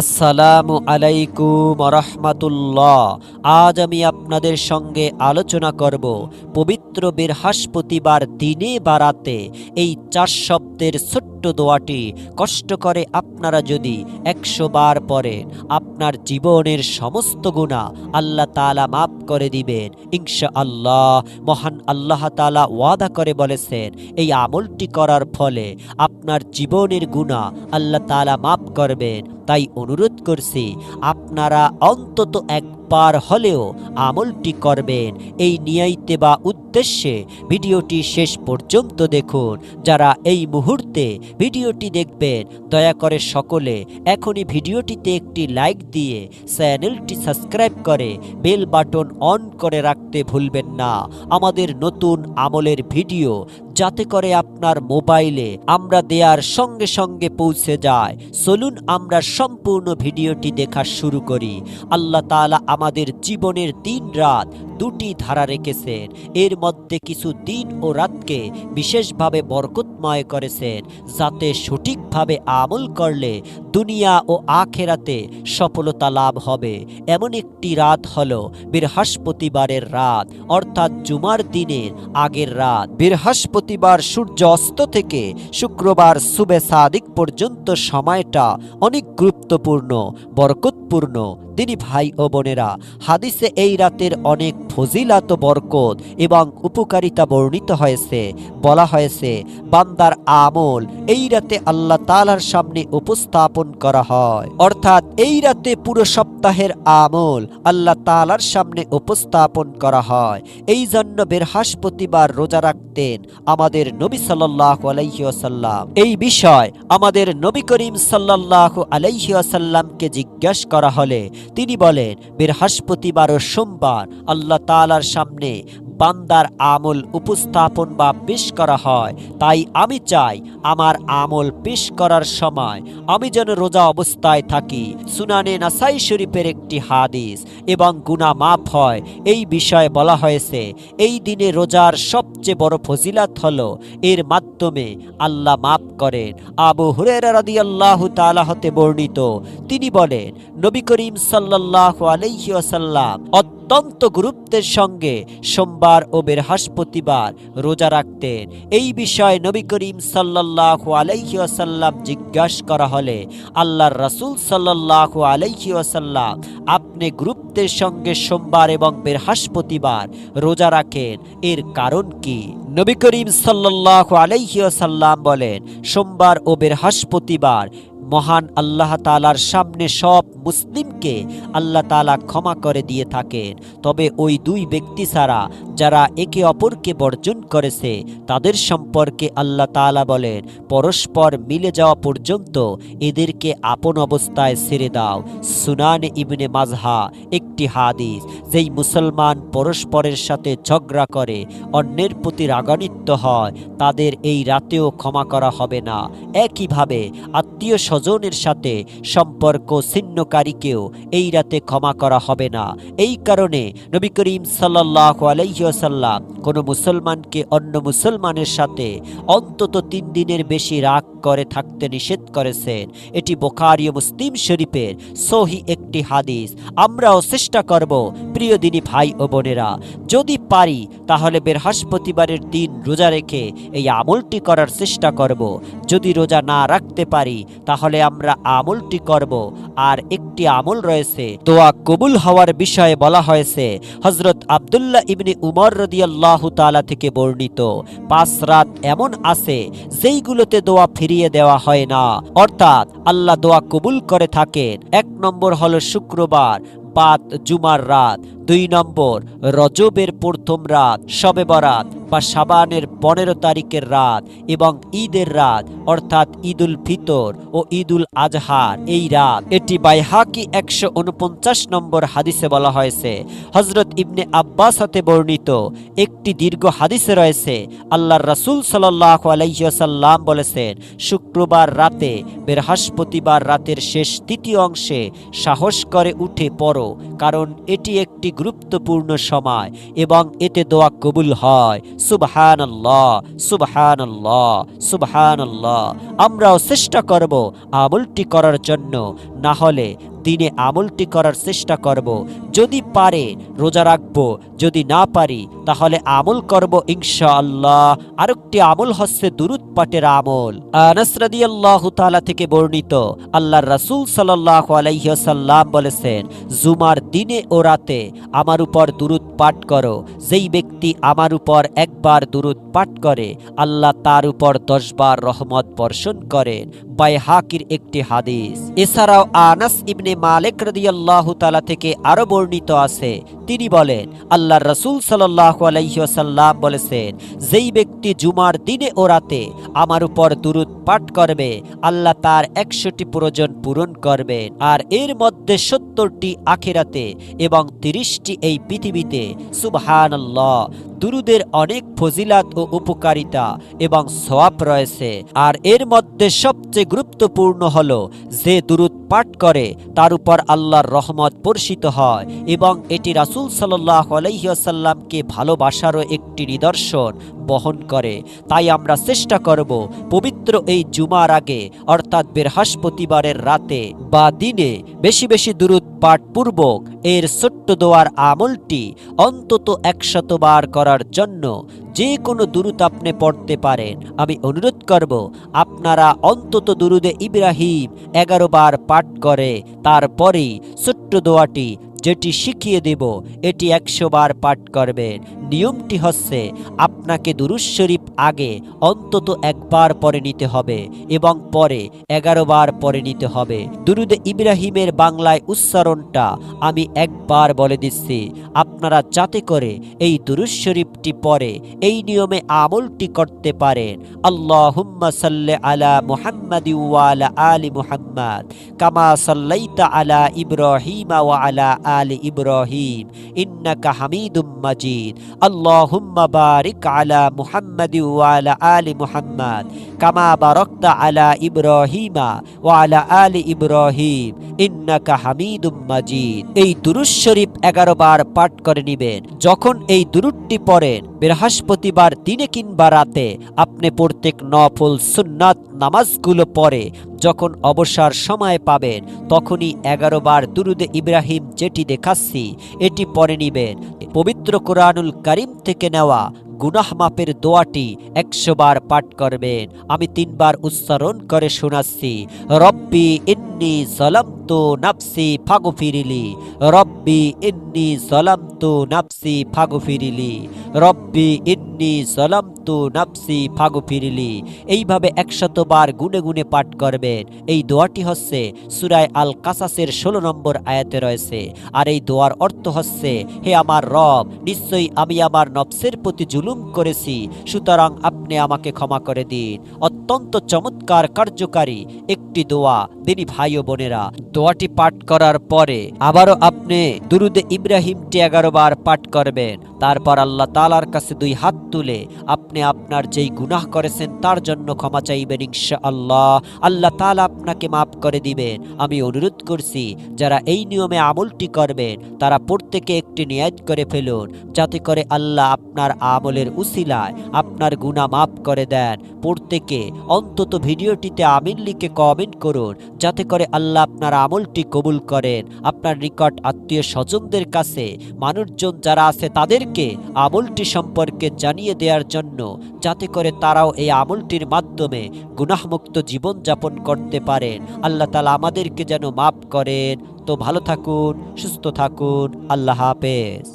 আসসালামু আলাইকুম রহমাতুল্লাহ আজ আমি আপনাদের সঙ্গে আলোচনা করব পবিত্র বৃহস্পতিবার দিনে বা রাতে। এই চার শব্দের ছোট্ট দোয়াটি কষ্ট করে আপনারা যদি একশো বার পড়েন, আপনার জীবনের সমস্ত গুণা আল্লাহ তালা মাফ করে দিবেন। ইনশা আল্লাহ মহান আল্লাহ তালা ওয়াদা করে বলেছেন, এই আমলটি করার ফলে আপনার জীবনের গুণা আল্লাহ তালা মাফ করবেন। তাই অনুরোধ করছি, আপনারা অন্তত একবার হলেও আমলটি করবেন। এই নিয়াইতে বা উদ্দেশ্যে ভিডিওটি শেষ পর্যন্ত দেখুন। যারা এই মুহূর্তে ভিডিওটি দেখবেন, দয়া করে সকলে এখনই ভিডিওটিতে একটি লাইক দিয়ে চ্যানেলটি সাবস্ক্রাইব করে বেল বাটন অন করে রাখতে ভুলবেন না। আমাদের নতুন আমলের ভিডিও যাতে করে আপনার মোবাইলে আমরা দেয়ার সঙ্গে সঙ্গে পৌঁছে যায়। চলুন আমরা সম্পূর্ণ ভিডিওটি দেখা শুরু করি। আল্লাহ তালা আমাদের জীবনের দিন রাত দুটি ধারা রেখেছেন। এর মধ্যে কিছু দিন ও রাতকে বিশেষভাবে বরকতময় করেছেন, যাতে সঠিকভাবে আমল করলে দুনিয়া ও আখেরাতে সফলতা লাভ হবে। এমন একটি রাত হল বৃহস্পতিবারের রাত, অর্থাৎ জুমার দিনের আগের রাত। বৃহস্পতিবার সূর্য অস্ত থেকে শুক্রবার সুবে সাদিক পর্যন্ত সময়টা অনেক গুরুত্বপূর্ণ, বরকতপূর্ণ। তিনি ভাই ও বোনেরা, হাদিসে এই রাতের অনেক ফজিলাত বরকত এবং উপকারিতা বর্ণিত হয়েছে। বলা হয়েছে, বান্দার আমল এই রাতে আল্লাহ তালার সামনে উপস্থাপন করা হয়। অর্থাৎ এই রাতে পুরো সপ্তাহের আমল আল্লাহ তালার সামনে উপস্থাপন করা হয়। এই জন্য বৃহস্পতিবার রোজা রাখতেন আমাদের নবী সাল্লাহ আলাইসাল্লাম এই বিষয় আমাদের নবী করিম সাল্লাহ আলাইসাল্লামকে জিজ্ঞাসা করা হলে তিনি বলেন বৃহস্পতিবার ও সোমবার আল্লাহ তালার সামনে বান্দার আমল উপস্থাপন বা পেশ করা হয়। তাই আমি চাই আমার আমল পেশ করার সময় আমি যেন রোজা অবস্থায় থাকি। সুনানে নাসাই শরীফের একটি হাদিস এবং গুনা মাফ হয়। এই বিষয়ে বলা হয়েছে, এই দিনে রোজার সবচেয়ে বড় ফজিলাত হল এর মাধ্যমে আল্লাহ মাফ করেন। আবু হুরেরা তাআলা হতে বর্ণিত, তিনি বলেন, নবী করিম সাল্লাল্লাহু আলাইহি ওয়াসাল্লাম অত্যন্ত গুরুত্বের সঙ্গে সোমবার ও বৃহস্পতিবার রোজা রাখতেন। এই বিষয়ে নবী করিম সাল্লাল্লাহু আলাইহি ওয়াসাল্লাম জিজ্ঞাসা করা হলে, আল্লাহর রসুল সাল্লাহ আলাইহি ওয়াসাল্লাম আপনি গ্রুপদের সঙ্গে সোমবার এবং বৃহস্পতিবার রোজা রাখেন। এর কারণ কি? নবী করিম সাল্লাহ আলাইহি ওসাল্লাম বলেন, সোমবার ও বৃহস্পতিবার মহান আল্লাহ তালার সামনে সব মুসলিমকে আল্লাহ তালা ক্ষমা করে দিয়ে থাকেন। তবে ওই দুই ব্যক্তি ছাড়া যারা একে অপরকে বর্জন করেছে, তাদের সম্পর্কে আল্লাহ তালা বলেন, পরস্পর মিলে যাওয়া পর্যন্ত এদেরকে আপন অবস্থায় ছেড়ে দাও। সুনান ইবনে মাজহা, একটি হাদিস, যেই মুসলমান পরস্পরের সাথে ঝগড়া করে, অন্যের প্রতি রাগান্বিত হয়, তাদের এই রাতেও ক্ষমা করা হবে না। একইভাবে আত্মীয় স্বজনের সাথে সম্পর্ক ছিন্নকারীকেও এই রাতে ক্ষমা করা হবে না। এই কারণে নবী করিম সাল্লাহ আলাইসাল্লাম কোনো মুসলমানকে অন্য মুসলমানের সাথে অন্তত তিন দিনের বেশি রাগ করে থাকতে নিষেধ করেছেন। এটি বোখারি মুসলিম শরীফের সহি একটি হাদিস। আমরাও চেষ্টা করব প্রিয় দিনী ভাই ও বোনেরা, যদি পারি, তাহলে বৃহস্পতিবারের দিন রোজা রেখে এই আমলটি করার চেষ্টা করব। যদি রোজা না রাখতে পারি, তাহলে আমরা আমলটি করব। আর একটি আমল রয়েছে, দোয়া কবুল হওয়ার বিষয়ে বলা হয়েছে হজরত আবদুল্লাহ ইবনে উমর রদিয়াল্লাহ তালা থেকে বর্ণিত। পাঁচ রাত এমন আছে, যেইগুলোতে দোয়া ফিরিয়ে দেওয়া হয় না। অর্থাৎ আল্লাহ দোয়া কবুল করে থাকেন। এক নম্বর হলো শুক্রবার বাদ জুমার রাত দুই নম্বর, রজবের প্রথম রাত, শবে বরাত বা সাবানের পনেরো তারিখের রাত এবং ঈদের রাত, অর্থাৎ ঈদুল ফিতর ও ঈদুল আজহার এই রাত। এটি বাইহাকি একশো উনপঞ্চাশ নম্বর হাদিসে বলা হয়েছে। হজরত ইবনে আব্বাস হাতে বর্ণিত একটি দীর্ঘ হাদিসে রয়েছে, আল্লাহর রাসুল সাল্লাহ আলাইসাল্লাম বলেছেন, শুক্রবার রাতে, বৃহস্পতিবার রাতের শেষ তৃতীয় অংশে সাহস করে উঠে পড়ো, কারণ এটি একটি গুরুত্বপূর্ণ সময় এবং এতে দোয়া কবুল হয়। সুবহান আল্লাহ সুবহান আল্লাহ সুবহান আল্লাহ আমরাও চেষ্টা করব আমলটি করার জন্য। না হলে দিনে আমলটি করার চেষ্টা করব। যদি পারে, রোজা রাখব। যদি না পারি, তাহলে আমল করব ইনশাআল্লাহ। আরেকটি আমল হচ্ছে দুরুদ পাটের আমল। আনাস রাদিয়াল্লাহু থেকে বর্ণিত, আল্লাহর রাসূল সাল্লাল্লাহু আলাইহি বলেছেন, জুমার দিনে ও রাতে আমার উপর দুরুদ পাঠ করো। যেই ব্যক্তি আমার উপর একবার দুরুদ পাঠ করে, আল্লাহ তার উপর দশবার রহমত বর্ষণ করেন। বাই হাকির একটি হাদিস। এছাড়াও আনাস ইবনে মালিক রাদিয়াল্লাহু তাআলা থেকে আরও বর্ণিত আছে। তিনি বলেন আল্লাহর রাসূল আলাইহি বলেছেন, যেই ব্যক্তি জুমার দিনে ও রাতে আমার উপর দুরুদ পাঠ করবে, আল্লাহ তার একশোটি প্রয়োজন পূরণ করবেন। আর এর মধ্যে সত্তরটি আখিরাতে এবং তিরিশটি এই পৃথিবীতে। সুবহানাল্লাহ, দুরুদের অনেক ফজিলাত ও উপকারিতা এবং সওয়াব রয়েছে। আর এর মধ্যে সবচেয়ে গুরুত্বপূর্ণ হল, যে দুরুদ পাঠ করে, তার উপর আল্লাহর রহমত বর্ষিত হয় এবং এটি রাসূল সাল্লাহ আলাইসাল্লামকে ভালোবাসারও একটি নিদর্শন বহন করে। তাই আমরা চেষ্টা করব পবিত্র এই জুমার আগে, অর্থাৎ বৃহস্পতিবারের রাতে বা দিনে বেশি বেশি দুরুদ পাঠ পূর্বক এর ছোট্ট দোয়ার আমলটি অন্তত একশতবার করার জন্য যে কোনো দুরুদ আপনি পড়তে পারেন। আমি অনুরোধ করব, আপনারা অন্তত দুরুদে ইব্রাহিম এগারো বার পাঠ করে, তারপরেই ছোট্ট দোয়াটি যেটি শিখিয়ে দেব, এটি একশো বার পাঠ করবেন নিয়মটি হচ্ছে, আপনাকে দুরুজ শরীফ আগে অন্তত একবার পরে নিতে হবে এবং পরে এগারো বার পরে নিতে হবে। দুরুদে ইব্রাহিমের বাংলায় উচ্চারণটা আমি একবার বলে দিচ্ছি, আপনারা যাতে করে এই দুরুজ শরীফটি পরে এই নিয়মে আমলটি করতে পারেন। আল্লাহুম্মা সাল্লি আলা মুহাম্মাদি ওয়ালা আলি মুহাম্মাদ, কামা সাল্লাইতা আলা ইব্রাহিমা আলা আলি ইব্রাহিম, ইন্নাকা হামিদুম মাজিদ। আল্লাহুম্মা বারিক আলা মুহাম্মাদি ওয়ালা আলি মুহাম্মাদ, কামা বারাকতা আলা ইব্রাহিমা ওয়া আলা আলি ইব্রাহিম, ইন্নাকা হামিদুম মাজিদ। এই দুরুজ শরীফ এগারো বার পাঠ করে নিবেন। যখন এই দুরুদটি পড়েন, বৃহস্পতিবার দিনে কিংবা রাতে আপনি প্রত্যেক নফল সুন্নাত নামাজগুলো পড়ে যখন অবসর সময় পাবেন, তখনই এগারো বার দুরুদে ইব্রাহিম যেটি দেখাচ্ছি, এটি পরে নিবেন। পবিত্র কোরআনুল করিম থেকে নেওয়া গুনাহ মাপের দোয়াটি একশো বার পাঠ করবেন। আমি তিনবার উচ্চারণ করে শোনাচ্ছি, রব্বি ইন্নি জলামতু নাফসি ফাগফিরিলি। রব্বি ইন্নি নাফসি ফাগফিরিলি। রব্বি ইন্নি নাফসি ফাগফিরিলি। এইভাবে একশতবার গুনে গুনে পাঠ করবেন। এই দোয়াটি হচ্ছে সুরায় আল কাসাসের ষোলো নম্বর আয়াতে রয়েছে। আর এই দোয়ার অর্থ হচ্ছে, হে আমার রব, নিশ্চয়ই আমি আমার নফসের প্রতি জুলুম করেছি, সুতরাং আপনি আমাকে ক্ষমা করে দিন। অত্যন্ত চমৎকার কার্যকারী একটি দোয়া। দিনী ভাই ও বোনেরা, দোয়াটি পাঠ করার পরে আবারও আপনি দুরুদে ইব্রাহিমটি এগারো বার পাঠ করবেন। তারপর আল্লাহ তালার কাছে দুই হাত তুলে আপনি আপনার যেই গুনাহ করেছেন তার জন্য ক্ষমা চাইবেন ইনশা আল্লাহ আল্লাহ তালা আপনাকে মাফ করে দিবেন। আমি অনুরোধ করছি, যারা এই নিয়মে আমলটি করবেন, তারা প্রত্যেকে একটি নিয়াজ করে ফেলুন, যাতে করে আল্লাহ আপনার আমলের উসিলায় আপনার গুনাহ মাফ করে দেন। প্রত্যেকে অন্তত ভিডিওটিতে আমিন লিখে কমেন্ট করুন, যাতে করে আল্লাহ আপনার আমলটি কবুল করেন। আপনার নিকট আত্মীয় স্বজনদের কাছে মানুষজন যারা আছে তাদেরকে আমলটি সম্পর্কে জানিয়ে দেওয়ার জন্য, যাতে করে তারাও এই আমলটির মাধ্যমে গুনাহমুক্ত জীবনযাপন করতে পারেন। আল্লাহ তালা আমাদেরকে যেন মাফ করেন। তো ভালো থাকুন, সুস্থ থাকুন। আল্লাহ হাফেজ।